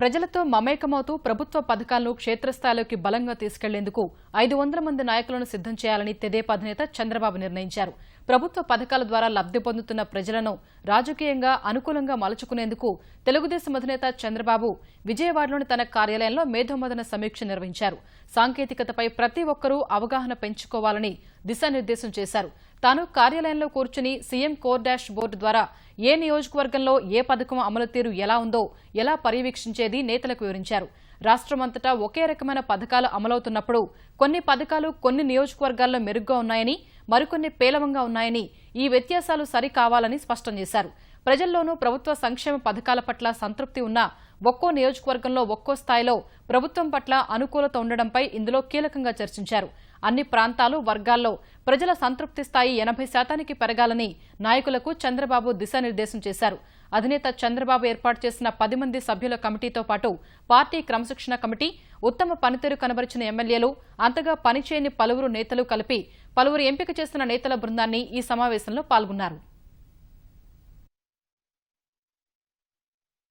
ప్రజలతో మమేకమవుతూ ప్రభుత్వ పథకాలను క్షేత్రస్థాయిలోకి బలంగా తీసుకెళ్ళేందుకు ఐదు వందల మంది నాయకులను సిద్దం చేయాలని తెదేపా అధినేత చంద్రబాబు నిర్ణయించారు. ప్రభుత్వ పథకాల ద్వారా లబ్ది పొందుతున్న ప్రజలను రాజకీయంగా అనుకూలంగా మలుచుకునేందుకు తెలుగుదేశం అధినేత చంద్రబాబు విజయవాడలోని తన కార్యాలయంలో మేధోమదన సమీక్ష నిర్వహించారు. సాంకేతికతపై ప్రతి ఒక్కరూ అవగాహన పెంచుకోవాలని దిశానిర్దేశం చేశారు. తాను కార్యాలయంలో కూర్చుని సీఎం కోర్ డాష్ బోర్డు ద్వారా ఏ నియోజకవర్గంలో ఏ పథకం అమలు తీరు ఎలా ఉందో ఎలా పర్యవేక్షించేది నేతలకు వివరించారు. రాష్ట్రమంతటా ఒకే రకమైన పథకాలు అమలవుతున్నప్పుడు కొన్ని పథకాలు కొన్ని నియోజకవర్గాల్లో మెరుగ్గా ఉన్నాయని మరికొన్ని పేలవంగా ఉన్నాయని ఈ వ్యత్యాసాలు సరికావాలని స్పష్టం చేశారు. ప్రజల్లోనూ ప్రభుత్వ సంక్షేమ పథకాల పట్ల సంతృప్తి ఉన్నా ఒక్కో నియోజకవర్గంలో ఒక్కో స్థాయిలో ప్రభుత్వం పట్ల అనుకూలత ఉండడంపై ఇందులో కీలకంగా చర్చించారు. అన్ని ప్రాంతాలు వర్గాల్లో ప్రజల సంతృప్తి స్థాయి ఎనభై శాతానికి పెరగాలని నాయకులకు చంద్రబాబు దిశానిర్దేశం చేశారు. అధినేత చంద్రబాబు ఏర్పాటు చేసిన పది మంది సభ్యుల కమిటీతో పాటు పార్టీ క్రమశిక్షణ కమిటీ ఉత్తమ పనితీరు కనబరిచిన ఎమ్మెల్యేలు అంతగా పనిచేయని పలువురు నేతలు కలిపి పలువురు ఎంపిక చేసిన నేతల బృందాన్ని ఈ సమావేశంలో పాల్గొన్నారు.